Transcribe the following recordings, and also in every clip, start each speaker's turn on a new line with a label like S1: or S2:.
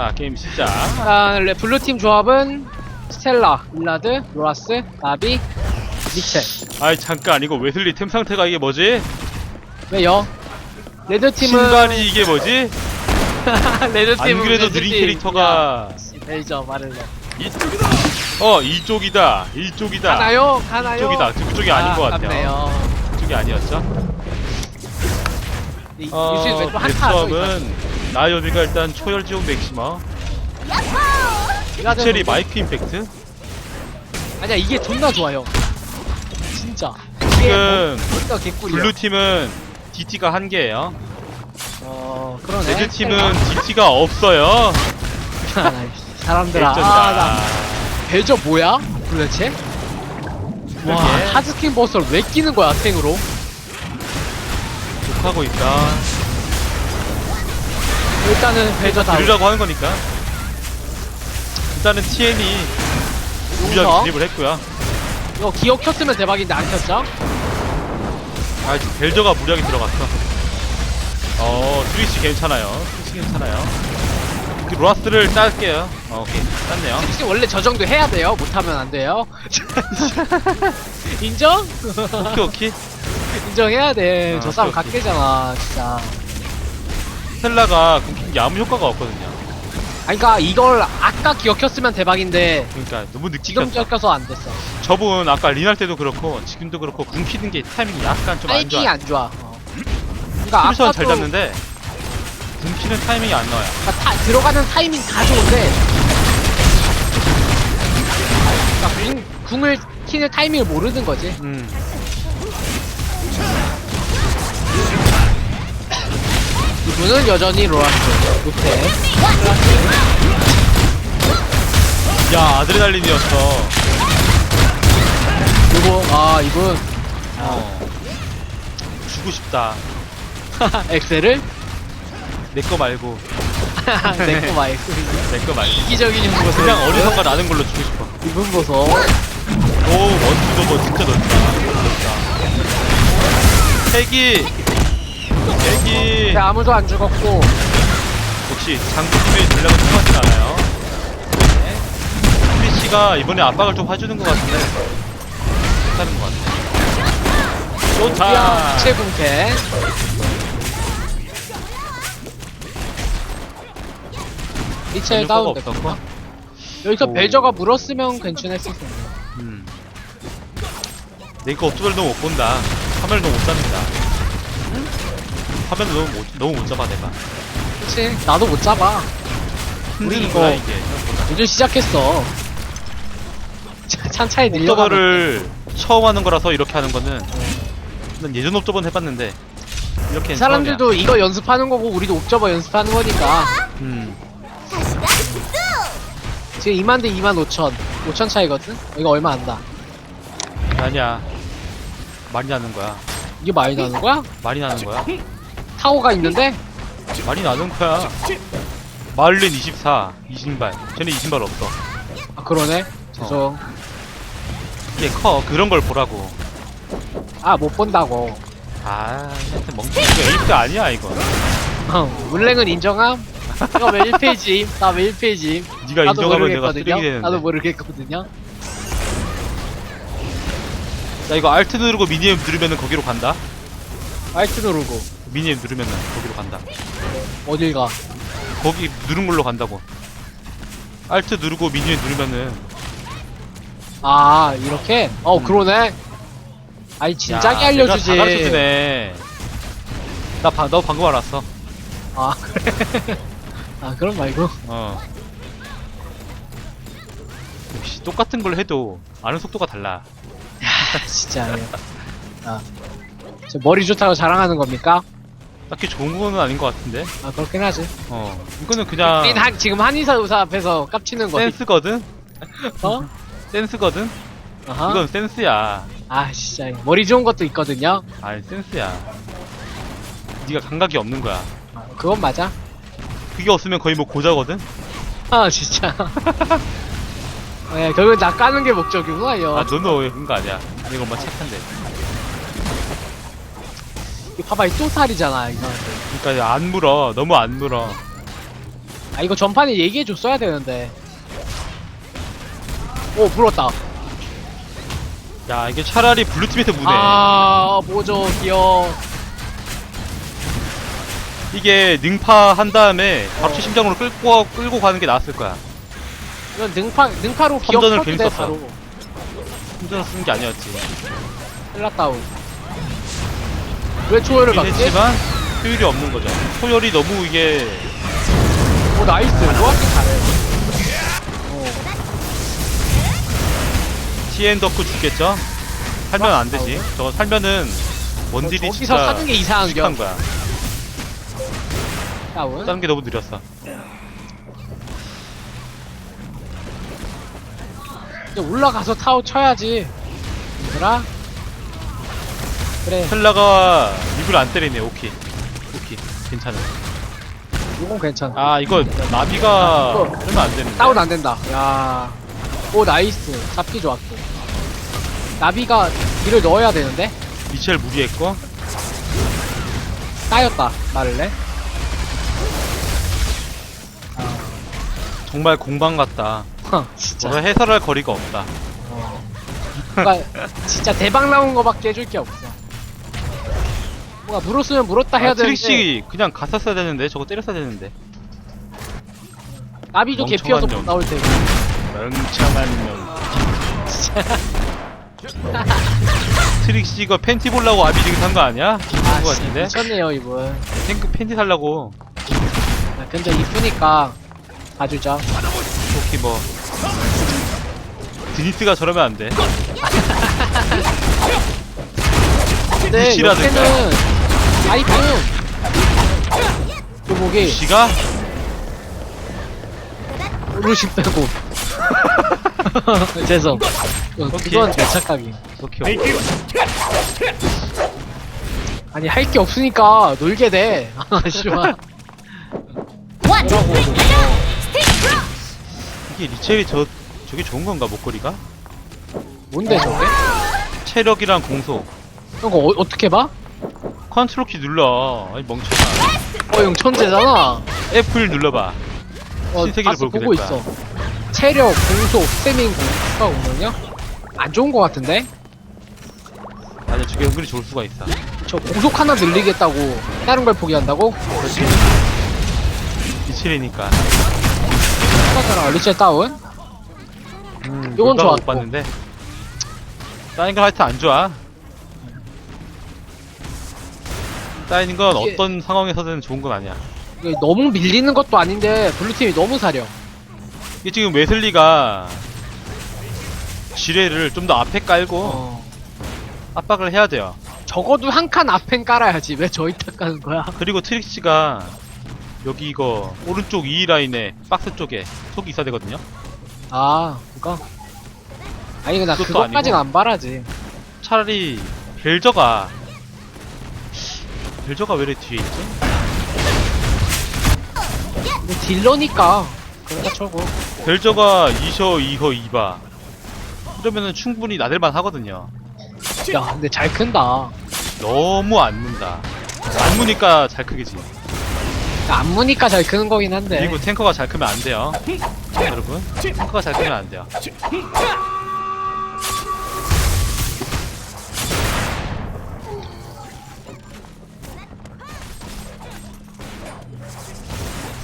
S1: 자 게임 시작
S2: 일단 레- 블루팀 조합은 스텔라, 일라드, 로라스, 나비, 미첼.
S1: 아이 잠깐 이거 웨슬리 템 상태가 이게 뭐지?
S2: 왜요? 레드팀은
S1: 신발이 이게 뭐지?
S2: 레드팀은
S1: 안 그래도 느린 캐릭터가
S2: 벨저 말을 해.
S1: 이쪽이다 어 이쪽이다 이쪽이다
S2: 가나요? 가나요?
S1: 이쪽이다 그쪽이 아닌 것 같아요
S2: 아깝네요.
S1: 그쪽이 아니었죠?
S2: 이-
S1: 어,
S2: 유진
S1: 내
S2: 한타
S1: 수업은 나요비가 일단 초열 지원 맥시머 체리 마이크 임팩트
S2: 아니야 이게 존나 좋아요. 진짜.
S1: 지금
S2: 진짜 개꿀이야.
S1: 블루팀은 DT가 한 개예요
S2: 어 그러네.
S1: 레드팀은 DT가 없어요
S2: 아, 사람들아. 아, 나 벨저 뭐야? 도대체? 와. 하즈킨 버스를 왜 끼는 거야, 탱으로?
S1: 욕하고 있다
S2: 일단은 벨저 다.
S1: 들으라고 하는 거니까 일단은 TN이 무리하게
S2: 용서.
S1: 진입을 했고요
S2: 이거 기억 켰으면 대박인데 안 켰죠?
S1: 아 지금 벨저가 무리하게 들어갔어 어 스위치 괜찮아요 스위치 괜찮아요 그 로라스를 딸게요 어, 오케이 땄네요
S2: 혹시 원래 저 정도 해야 돼요? 못하면 안 돼요? 인정?
S1: 오케이 오케이
S2: 인정해야 돼.
S1: 아,
S2: 저 사람
S1: 오케이, 오케이.
S2: 각계잖아, 진짜.
S1: 스텔라가 게 아무 효과가 없거든요
S2: 아니, 그니까 이걸 아까 기억 켰으면 대박인데,
S1: 그러니까 너무 늦게
S2: 지금
S1: 켰어
S2: 기억 켜서 안 됐어.
S1: 저분 아까 리날 때도 그렇고 지금도 그렇고 궁 키는 게 타이밍이 약간 좀 안
S2: 타이밍이
S1: 좋아
S2: 안 좋아. 어. 그니까
S1: 풀선
S2: 아까도
S1: 잘 잡는데 궁 키는 타이밍이 안 나와요
S2: 그러니까 타- 들어가는 타이밍 다 좋은데 그러니까 궁, 궁을 키는 타이밍을 모르는 거지
S1: 음
S2: 이분은 여전히 로라스 못해
S1: 야 아드레날린이었어.
S2: 그리고 아 이분.
S1: 어. 주고 싶다.
S2: 엑셀을?
S1: 내 거 말고.
S2: 내거 마이
S1: 내거 말고.
S2: 이기적인 형 보소
S1: 그냥 어디선가 나는 걸로 주고 싶어.
S2: 이분 보소.
S1: 오 원투도 뭐 진짜 넓다. 넓다. 핵이 핵이
S2: 근데 아무도 안 죽었고.
S1: 역시 장군님의 전략은 통하진 않아요. 프리시가 이번에 압박을 좀 해주는 것 같은데. 괜찮은 것 같아 좋다.
S2: 야 최궁패 미첼
S1: 효과가
S2: 다운
S1: 없었고
S2: 됐고 여기서
S1: 오.
S2: 벨저가 물었으면 괜찮았을 텐데.
S1: 음. 내거 업주별 너무 못 본다. 화면을 너무 못 잡는다 화면을 너무 못, 너무 못 잡아 내가.
S2: 그치? 나도 못 잡아. 우리
S1: 힘드는구나
S2: 이거- 이제 시작했어. 차- 찬차에 늘려가면
S1: 옵저버를 처음 하는 거라서 이렇게 하는 거는 난 예전 옵저버는 해봤는데 이렇게
S2: 이 사람들도 이거 연습하는 거고 우리도 옵저버 연습하는 거니까.
S1: 음.
S2: 지금 2만 대 2만 5천. 5천 차이거든? 이거 얼마 안다
S1: 아니야. 많이 나는 거야.
S2: 이게 많이 나는 거야?
S1: 많이 나는 거야
S2: 타워가 있는데?
S1: 많이 나는 거야. 마을린 24 이신발. 쟤네 이신발 없어.
S2: 아 그러네? 죄송.
S1: 이게 커. 그런 걸 보라고.
S2: 아 못 본다고.
S1: 아 하여튼 멍청이. 이거 에이스 아니야 이거
S2: 어, 물랭은 인정함? 이거 왜 1페이지? 나왜 1페이지?
S1: 네가
S2: 나도
S1: 인정하면 내가
S2: 모르겠거든요.
S1: 쓰레기 되는데.
S2: 나도 모르겠거든요.
S1: 야 이거 알트 누르고 미니엠 누르면은 거기로 간다
S2: 알트 누르고.
S1: 미니엠 누르면은 거기로 간다.
S2: 어딜 가?
S1: 거기 누른 걸로 간다고. 알트 누르고 미니엠 누르면은.
S2: 아 이렇게? 어
S1: 음.
S2: 그러네. 아니 진작에
S1: 야,
S2: 알려주지.
S1: 다 가르쳐주네. 나 방, 너 방금 알았어.
S2: 아 그래? 아 그럼 말고.
S1: 어. 역시 똑같은 걸 해도 아는 속도가 달라.
S2: 진짜 아, 저 머리 좋다고 자랑하는 겁니까?
S1: 딱히 좋은 거는 아닌 것 같은데.
S2: 아 그렇긴 하지.
S1: 어 이거는 그냥
S2: 우린 한, 지금 한의사 의사 앞에서 깝치는 거야
S1: 센스거든?
S2: 어?
S1: 센스거든?
S2: 아하.
S1: 이건 센스야.
S2: 아 진짜. 머리 좋은 것도 있거든요?
S1: 아니 센스야. 네가 감각이 없는 거야.
S2: 아, 그건 맞아.
S1: 그게 없으면 거의 뭐 고자거든?
S2: 아 진짜. 네 결국은 나 까는 게 목적이구나
S1: 아 너는 그런 거 아니야. 이거 엄마 착한데
S2: 이거 봐봐 이 또살이잖아 이거.
S1: 그러니까 안 물어. 너무 안 물어.
S2: 아 이거 전판에 얘기해줬어야 되는데. 오 물었다.
S1: 야 이게 차라리 블루팀에서 무네.
S2: 아 뭐죠 기어.
S1: 이게 능파 한 다음에 바로
S2: 어.
S1: 최심장으로 끌고 끌고 가는 게 나았을 거야.
S2: 이건 능파 능파로 기어
S1: 선전을
S2: 풀어도
S1: 괜히
S2: 돼
S1: 썼어.
S2: 바로.
S1: 힘들어 쓰는 게 아니었지.
S2: 헬라다운 왜
S1: 이긴
S2: 받지?
S1: 했지만 효율이 없는 거죠. 소열이 너무 이게
S2: 오 나이스. 로아킹 잘해 어.
S1: TN 덕후 죽겠죠? 살면 안 되지. 저거 살면은 원딜이
S2: 어, 저기서
S1: 진짜
S2: 사는 게 이상한 겨
S1: 식한 거야.
S2: 다운
S1: 다른 게 너무 느렸어.
S2: 이제 올라가서 타워 쳐야지. 얘들아 그래.
S1: 텔라가 입을 안 때리네. 오키 오키 괜찮아.
S2: 이건 괜찮아.
S1: 아 이거 나비가
S2: 이거
S1: 하면 안 되는데.
S2: 다운 안 된다. 야오 나이스. 잡기 좋았고. 나비가 딜을 넣어야 되는데?
S1: 미첼 무리했고.
S2: 따였다. 말을래?
S1: 정말 공방 같다.
S2: 아 진짜.
S1: 해설할 거리가 없다.
S2: 어. 뭔가 진짜 대박 나온 거밖에 해줄 게 없어 뭔가 물었으면 물었다 해야
S1: 아,
S2: 되는데.
S1: 트릭시 그냥 갔었어야 되는데? 저거 때렸어야 되는데?
S2: 나비도
S1: 멍청한
S2: 개피어서 못
S1: 년.
S2: 나올 테고
S1: 멍청한 년 트릭시 이거 팬티 보려고 아비징 산거 아니야?
S2: 아
S1: 그런 거
S2: 진짜
S1: 같은데?
S2: 미쳤네요 이분.
S1: 탱크 팬티 살라고.
S2: 아, 근데 이쁘니까 봐주자
S1: 오키 뭐. 드니스가 저러면 안돼.
S2: 근데. 요새는 아이폰 교복이
S1: 시가
S2: 루시 빼고 죄송 어,
S1: 오케이.
S2: 그건 내 착각이
S1: 오키
S2: 아니 할 게 없으니까 놀게 돼 아, 씨발
S3: One, two, three, go! Stick drop!
S1: 이게 리첼이 저 저게 좋은 건가 목걸이가?
S2: 뭔데 저게?
S1: 체력이랑 공속
S2: 이거 어, 어떻게 봐?
S1: 컨트롤 키 눌러. 아니 멍청아.
S2: 어형 천재잖아.
S1: F를 눌러봐.
S2: 어
S1: 신세계를 보게
S2: 보고
S1: 될
S2: 있어. 체력 공속 스태밍 공수가 운동이야? 안 좋은 거 같은데?
S1: 아니 저게 은근히 좋을 수가 있어.
S2: 저 공속 하나 늘리겠다고 다른 걸 포기한다고?
S1: 리첼이니까.
S2: 똑같잖아 리첼 다운?
S1: 음,
S2: 요건
S1: 놀다가 못
S2: 좋았고.
S1: 봤는데. 다른 거 하여튼 안 좋아 쌓이는 건
S2: 이게-
S1: 어떤 상황에서든 좋은 건 아니야
S2: 이게 너무 밀리는 것도 아닌데 블루팀이 너무 사려
S1: 이게 지금 웨슬리가 지뢰를 좀 더 앞에 깔고
S2: 어.
S1: 압박을 해야 돼요
S2: 적어도 한 칸 앞엔 깔아야지 왜 저희 탓 가는 거야
S1: 그리고 트릭시가 여기 이거 오른쪽 2 라인에 박스 쪽에 속이 있어야 되거든요
S2: 아 그거? 아니 나
S1: 그것도
S2: 그것까진
S1: 아니고.
S2: 안 바라지
S1: 차라리 벨저가 벨저가 왜 이렇게 뒤에 있지?
S2: 뭐 딜러니까 그러다 쳐고.
S1: 벨저가 2셔 2허 2바. 이러면은 충분히 나댈만 하거든요.
S2: 야 근데 잘 큰다.
S1: 너무 안 문다. 안 무니까 잘 크겠지.
S2: 안 무니까 잘 크는 거긴 한데.
S1: 그리고 탱커가 잘 크면 안 돼요. 여러분 탱커가 잘 크면 안 돼요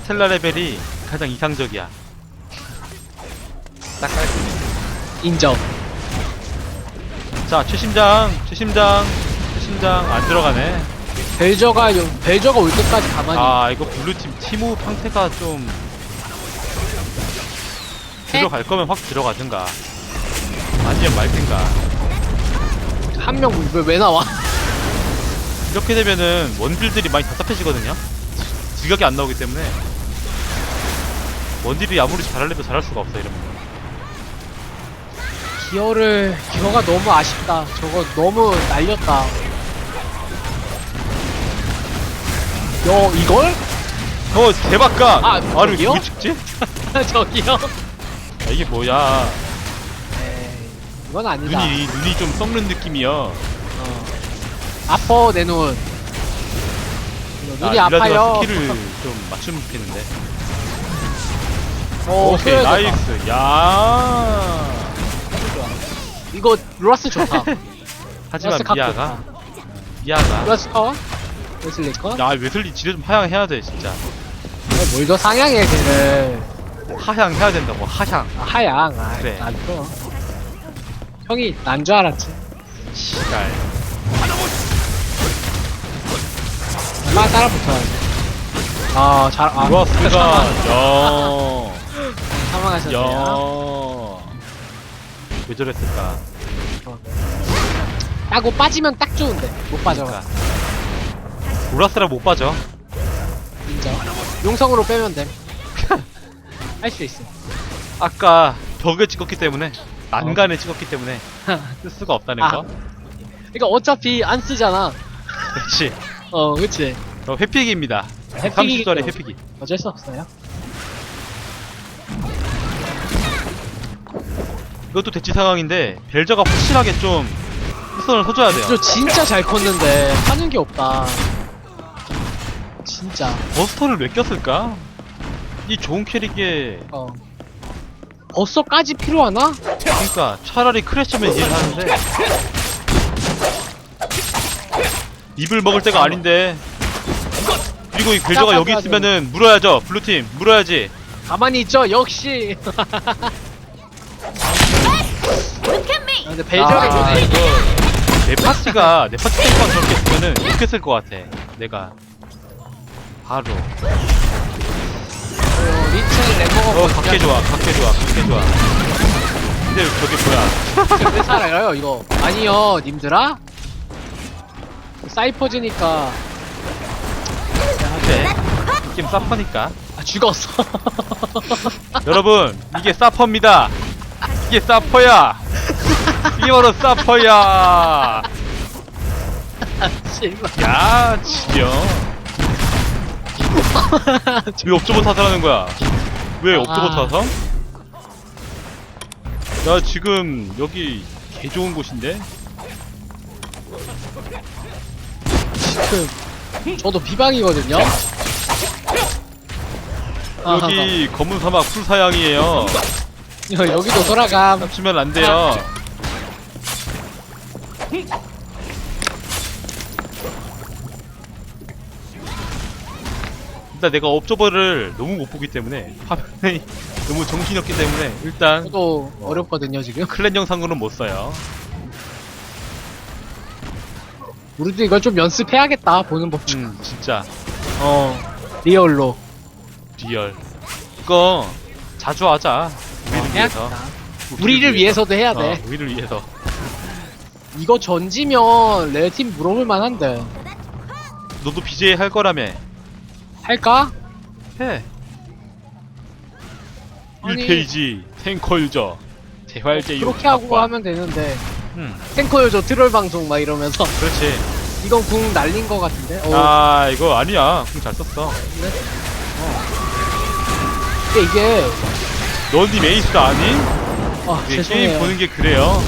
S1: 스텔라 레벨이 가장 이상적이야. 딱 깔끔해
S2: 인정.
S1: 자 최심장 최심장 최심장. 안 들어가네.
S2: 벨저가 요- 벨저가 올 때까지 가만히
S1: 아 이거 블루팀 티모 상태가 좀 들어갈 거면 확 들어가든가. 아니면 말든가.
S2: 한 명 왜 왜 나와?
S1: 이렇게 되면은 원딜들이 많이 답답해지거든요. 지각이 안 나오기 때문에 원딜이 아무리 잘하려도 잘할 수가 없어 이러면
S2: 기어를 기어가 너무 아쉽다 저거 너무 날렸다 여 이걸?
S1: 어 대박각
S2: 아,
S1: 아니
S2: 저기요?
S1: 누구 찍지?
S2: 저기요?
S1: 아, 이게 뭐야
S2: 에이, 이건 아니다
S1: 눈이 눈이 좀 썩는 느낌이야
S2: 어. 아퍼 내 눈. 눈이
S1: 아,
S2: 아, 파요
S1: 스킬을 좀 맞추면 좋겠는데
S2: 오,
S1: 오케이
S2: 소요해줬다.
S1: 나이스 야
S2: 이거 루라스 좋다.
S1: 하지만
S2: 루라스
S1: 미아가
S2: 좋다.
S1: 미아가
S2: 루라스 커? 웨슬리 커?
S1: 야 웨슬리 지뢰 좀 하향해야 돼 진짜
S2: 뭘더 상향해 걔를.
S1: 하향해야 된다고 하향
S2: 아, 하양. 아,
S1: 그래.
S2: 안 줘. 형이 난 줄 알았지.
S1: 시갈
S2: 얼마나 따라 붙어야지. 아, 잘, 아.
S1: 루아스가 야
S2: 사망하셨네요.
S1: 야. 왜 저랬을까?
S2: 따고 빠지면 딱 좋은데. 못 빠져.
S1: 그러니까. 로라스라 못 빠져.
S2: 인정. 용성으로 빼면 됨. 할 수 있어.
S1: 아까 벽에 찍었기 때문에 난간에 찍었기 때문에 쓸 수가 없다는
S2: 아.
S1: 거.
S2: 그러니까 어차피 안 쓰잖아.
S1: 그렇지.
S2: 어, 그치.
S1: 어, 회피기입니다.
S2: 회피기기
S1: 30절의
S2: 때문에.
S1: 회피기.
S2: 어쩔 수 없어요.
S1: 이것도 대치 상황인데 벨저가 확실하게 좀 후선을 서줘야 돼요.
S2: 저 진짜 잘 컸는데 하는 게 없다. 진짜.
S1: 버스터를 왜 꼈을까? 이 좋은 캐릭에
S2: 어. 벌써까지 필요하나?
S1: 그러니까 차라리 크래쉬면 이해를 하는데 입을 먹을 때가 아닌데 그리고 이 벨저가 여기 있으면은 물어야죠 블루팀 물어야지
S2: 가만히 있죠, 역시.
S3: Me.
S2: 근데 벨저가
S1: 아,
S2: 좋네.
S1: 이거 내 파티가 내 파티 탱크가 저렇게 했으면은 욕했을 것 같아 내가 바로
S2: 어, 램버가
S1: 어 각계 좋아 각계 좋아 각계 좋아 근데 저게 뭐야
S2: 왜 살아요, 이거? 아니요, 님들아? 사이퍼즈니까.
S1: 근데 게임 사퍼니까
S2: 아, 죽었어.
S1: 여러분 이게 사퍼입니다 이게 사퍼야 이게 바로 사퍼야
S2: 씨발.
S1: 야 지겨 왜 옵저버 타설하는 거야 왜 옵저버
S2: 아.
S1: 타서? 나 지금 여기 개 좋은 곳인데
S2: 지금, 저도 비방이거든요? 아,
S1: 여기 검은 사막 풀사양이에요
S2: 여- 여기도 돌아감.
S1: 깝치면 안 돼요 일단 내가 옵저버를 너무 못 보기 때문에 화면이 너무 정신이 없기 때문에 일단
S2: 저도 어렵거든요, 지금.
S1: 클랜 영상으로는 못 써요
S2: 우리도 이걸 좀 연습해야겠다, 보는 법 중.
S1: 음 진짜
S2: 어, 리얼로.
S1: 리얼 이거 자주 하자 우리를 위해서
S2: 해야겠다. 우리를 위해서도 해야 돼.
S1: 어, 우리를 위해서
S2: 이거 전지면 레팀 물어볼 만 한데.
S1: 너도 BJ 할 거라며
S2: 할까?
S1: 해
S2: 아니-
S1: 1페이지 탱커 유저 재활제
S2: 그렇게 하고 하면 되는데.
S1: 음
S2: 탱커 요저 트롤 방송 막 이러면서.
S1: 그렇지
S2: 이건 궁 날린 거 같은데? 어,
S1: 아 이거 아니야 공 잘 썼어
S2: 근데 이게,
S1: 넌니 메이스 아니?
S2: 아,
S1: 이게 게임
S2: 죄송해요.
S1: 보는 게 그래요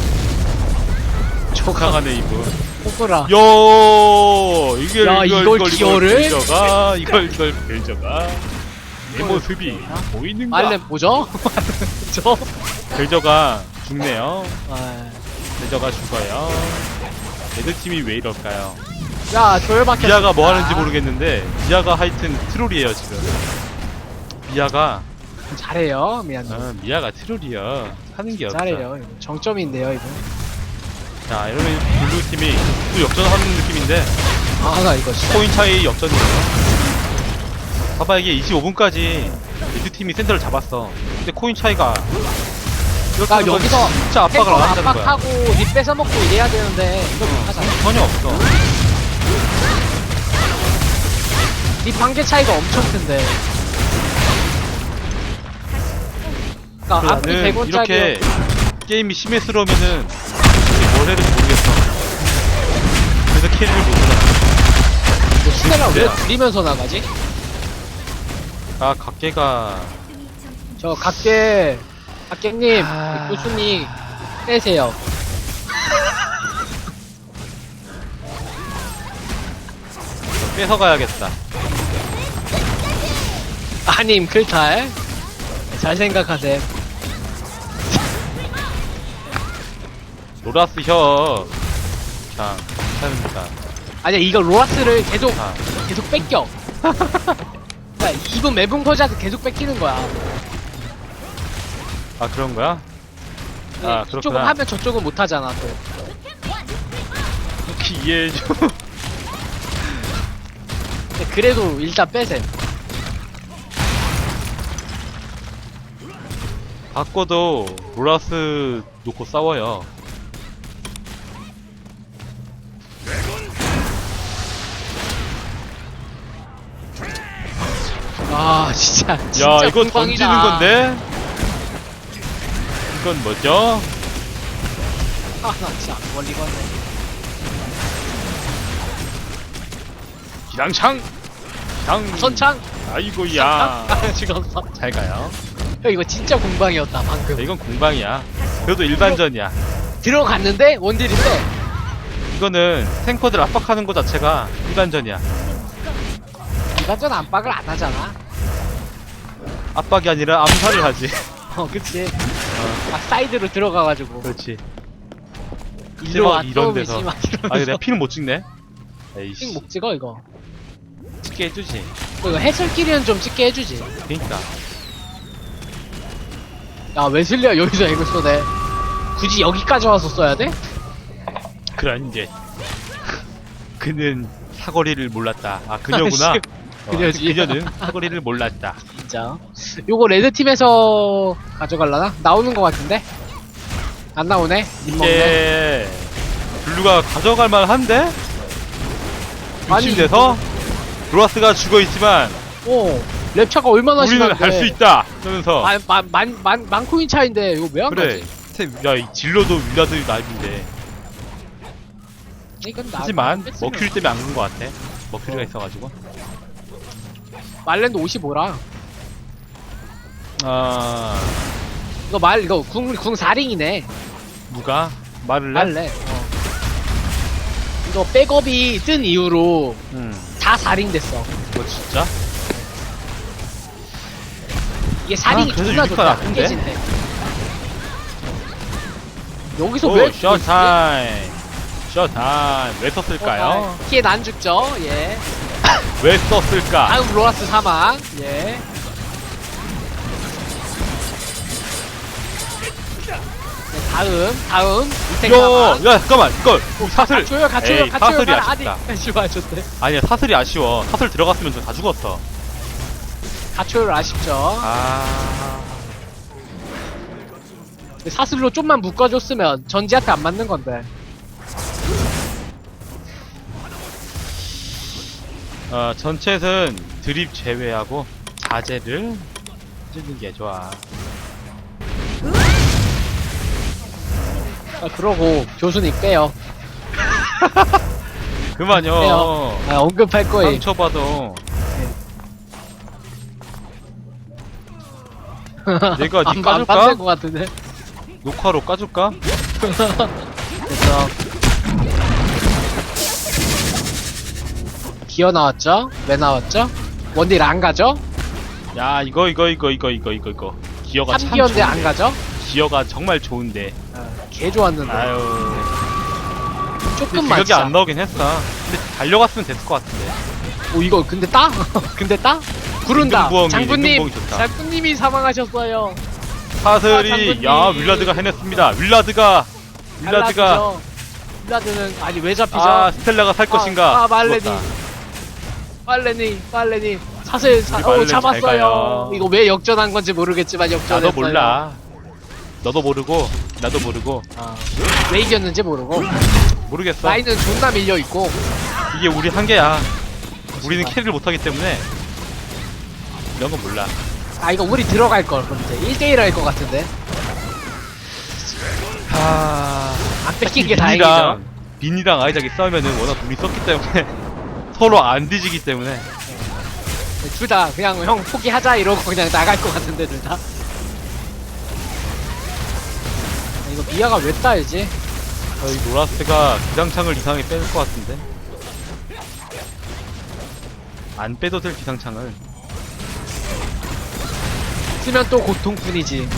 S2: 조카
S1: 강하네 이분
S2: 호구라.
S1: 요 이걸
S2: 야,
S1: 이걸
S2: 기어를?
S1: 벨저가 이걸 이걸 벨저가 내 모습이 보이는가
S2: 말렘 뭐죠? 저?
S1: 벨저가 죽네요
S2: 아,
S1: 벨저가 죽어요 레드 팀이 왜 이럴까요
S2: 야, 조열밖에.
S1: 미아가 뭐 하는지 모르겠는데 미아가 하여튼 트롤이에요 지금 미아가
S2: 잘해요, 미안해.
S1: 어, 미아가 트롤이야 하는 게 없어
S2: 잘해요. 정점인데요, 이거.
S1: 자 이러면 블루 팀이 또 역전하는 느낌인데
S2: 아, 나 이거.
S1: 코인 차이 역전이에요 봐봐 이게 25분까지 레드 팀이 센터를 잡았어 근데 코인 차이가 하면
S2: 여기서
S1: 진짜 압박을 안 한다는 거야
S2: 압박하고 립 뺏어먹고 이래야 되는데, 이거 못하잖아.
S1: 전혀 없어
S2: 립 한계 차이가 엄청 큰데. 그니까, 앞뒤
S1: 나는
S2: 100원 짜리.
S1: 이렇게 게임이 심해스러우면은 해야 될지 모르겠어 그래서 캐리를 못하잖아
S2: 시내랑 왜
S1: 네.
S2: 들이면서 나가지?
S1: 아 각계가
S2: 저 각계 각계님
S1: 아.
S2: 교수님 빼세요.
S1: 뺏어가야겠다
S2: 아님 클탈 잘 생각하셈.
S1: 로라스 혀. 자, 괜찮습니다.
S2: 아니야, 이거 로라스를 계속,
S1: 자,
S2: 계속 뺏겨. 그니까, 이분 매분 퍼즈한테 계속 뺏기는 거야.
S1: 아 그런 거야? 아,
S2: 이쪽은
S1: 그렇구나.
S2: 하면 저쪽은 못 하잖아, 또.
S1: 이렇게 이해해줘.
S2: 근데 그래도 일단 빼셈.
S1: 바꿔도 로라스 놓고 싸워요.
S2: 아, 진짜. 진짜
S1: 야, 이거
S2: 공방이다.
S1: 던지는 건데? 이건 뭐죠?
S2: 아, 나 진짜 멀리 갔네.
S1: 기랑창! 기랑!
S2: 선창!
S1: 아이고야.
S2: 아, 죽었어.
S1: 잘 가요.
S2: 형, 이거 진짜 공방이었다, 방금.
S1: 이건 공방이야. 그래도 일반전이야.
S2: 들어갔는데, 원딜인데,
S1: 이거는 탱커들 압박하는 거 자체가 일반전이야.
S2: 이반전 안박을 안 하잖아.
S1: 압박이 아니라 암살을 하지.
S2: 어, 그치. 막 사이드로 들어가가지고.
S1: 그렇지.
S2: 일로 와,
S1: 이런
S2: 또
S1: 데서.
S2: 막
S1: 아. 내가 피는 못 찍네. 에이씨.
S2: 못 찍어, 이거.
S1: 찍게 해주지.
S2: 이거 해설끼리는 좀 찍게 해주지.
S1: 그니까.
S2: 야, 웨슬리가 여기서 이걸 쏘네. 굳이 여기까지 와서 써야 돼?
S1: 그런 이제. 그는 사거리를 몰랐다. 아, 그녀구나.
S2: 씨,
S1: 어,
S2: 그녀지.
S1: 그녀는 사거리를 몰랐다.
S2: 진짜. 요거 레드팀에서 가져갈라나? 나오는 것 같은데? 안 나오네?
S1: 이게 블루가 가져갈 만한데?
S2: 아니,
S1: 욕심내서 로라스가 죽어 있지만
S2: 오, 랩차가 얼마나
S1: 우리는
S2: 심한데.
S1: 할 수 있다. 그러면서
S2: 만, 만, 만, 만, 만 코인 차인데, 이거 왜 안
S1: 그래.
S2: 가지?
S1: 태- 야, 이 질러도 윌라드 나인데.
S2: 이건 나.
S1: 하지만
S2: 뺐으면-
S1: 머큐리 때문에 안간것 같아. 머큐리가 있어가지고.
S2: 말렌도 55라.
S1: 아
S2: 이거 말, 이거 궁, 궁 4링이네.
S1: 누가 말을 해?
S2: 말레. 어. 이거 백업이 뜬 이후로
S1: 응.
S2: 다 4링 됐어.
S1: 뭐 진짜?
S2: 이게 4링이
S1: 아, 그래도
S2: 존나
S1: 유니크가
S2: 좋다.
S1: 나쁜데?
S2: 깨진데. 여기서 왜?
S1: 오, 쇼타임. 쇼타임. 왜 썼을까요?
S2: 키엔 안 죽죠? 예.
S1: 왜 썼을까?
S2: 다음 로라스 사망. 예. 네, 다음, 다음. 이생
S1: 야,
S2: 사망.
S1: 야, 잠깐만. 이걸 사슬. 에이,
S2: 같이요.
S1: 사슬이 아쉽다.
S2: 좋대.
S1: 아니야, 사슬이 아쉬워. 사슬 들어갔으면 저다 죽었어.
S2: 가초열 아쉽죠.
S1: 아.
S2: 사슬로 좀만 묶어줬으면 전지한테 안 맞는 건데.
S1: 어, 전체는 드립 제외하고 자재를 해주는 게 좋아.
S2: 아, 그러고 교수님 빼요.
S1: 그만요.
S2: 빼요. 아, 언급할 거예요.
S1: 상처받아. 내가 니 까줄까?
S2: 것 같은데.
S1: 녹화로 까줄까?
S2: 됐어. 기어 나왔죠? 왜 나왔죠? 원딜 안 가죠?
S1: 야, 이거, 이거, 이거, 이거, 이거, 이거, 이거. 기어가 참
S2: 3기어인데 안
S1: 좋은데.
S2: 가죠?
S1: 기어가 정말 좋은데.
S2: 개 좋았는데.
S1: 아유.
S2: 조금만
S1: 기억이 안
S2: 진짜.
S1: 나오긴 했어. 근데 달려갔으면 됐을 것 같은데.
S2: 오, 이거 근데 따? 근데 따? 구른다.
S1: 임금부엉이,
S2: 장군님,
S1: 임금부엉이 좋다.
S2: 장군님이 사망하셨어요.
S1: 사슬이,
S2: 장군님.
S1: 야, 윌라드가 해냈습니다. 윌라드가, 윌라드가.
S2: 윌라드는 아니 왜 잡히죠?
S1: 아, 스텔라가 살 것인가?
S2: 아, 말레니.
S1: 죽었다.
S2: 빨래니, 빨래니. 사슬 사,
S1: 우리
S2: 어,
S1: 말렌 잘
S2: 잡았어요.
S1: 가요.
S2: 이거 왜 역전한 건지 모르겠지만 역전했어요.
S1: 나도 몰라. 너도 모르고, 나도 모르고,
S2: 아, 왜 이겼는지 모르고.
S1: 모르겠어.
S2: 라인은 존나 밀려 있고.
S1: 이게 우리 한계야. 우리는 캐리를 못하기 때문에, 이런 건 몰라.
S2: 아 이거 우리 들어갈 걸 근데 1대1 할 것 같은데.
S1: 하...
S2: 안 뺏긴 게 다행이죠.
S1: 빈이랑, 빈이랑 아이작이 싸우면은 워낙 둘이 썼기 때문에, 서로 안 뒤지기 때문에,
S2: 둘 다 그냥 형 포기하자 이러고 그냥 나갈 것 같은데 둘 다. 아, 이거 미아가 왜 따야지?
S1: 어, 이 노라스가 기상창을 이상하게 빼는 것 같은데. 안 빼도 될 기상창을.
S2: 없으면 또 고통뿐이지.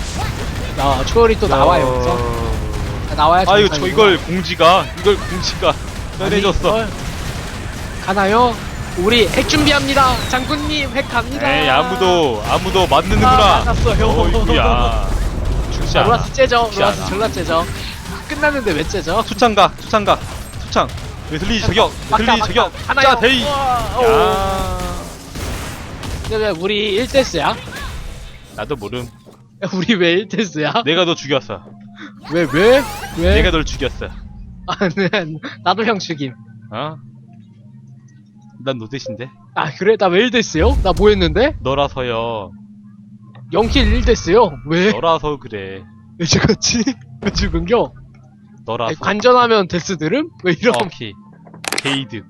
S2: 나 초월이 또 나와요. 여기서 아, 나와야
S1: 아 이거 저
S2: 정상이구나.
S1: 이걸 공지가 이걸 공지가.
S2: 아니, 이걸 가나요? 우리 핵 준비합니다. 장군님 핵 갑니다.
S1: 에이 아무도 아무도
S2: 아,
S1: 맞는구나.
S2: 맞았어요.
S1: 어이구야. 죽지
S2: 자,
S1: 않아.
S2: 로라스 째죠.
S1: 죽지
S2: 로라스
S1: 않아.
S2: 졸라 째죠. 끝났는데 왜 째죠?
S1: 수창각 수창각 수창. 웨슬리 저격
S2: 막타,
S1: 웨슬리
S2: 막타.
S1: 저격.
S2: 하나요.
S1: 자 데이.
S2: 우와, 오.
S1: 야.
S2: 근데 왜 우리 1대스야?
S1: 나도 모름.
S2: 우리 왜 1대스야?
S1: 내가 너 죽였어.
S2: 왜 왜? 왜?
S1: 내가 널 죽였어.
S2: 아, 네. 나도 형 죽임.
S1: 어? 난 노대신데.
S2: 아 그래? 나 왜 1대스요? 나 뭐 했는데?
S1: 너라서요.
S2: 0킬 1대스요? 왜?
S1: 너라서 그래.
S2: 왜 죽었지? 왜 죽은겨?
S1: 너라서.
S2: 관전하면 데스 들음? 왜 이런?
S1: 오케이. 게이드.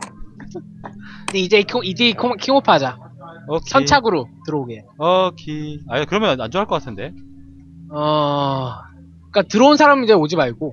S2: 근데 이제 킹, 이제 킹- 킹오프 하자.
S1: 오케이.
S2: 선착으로 들어오게.
S1: 오케이. 아 그러면 안 좋아할 것 같은데.
S2: 어, 그니까 들어온 사람은 이제 오지 말고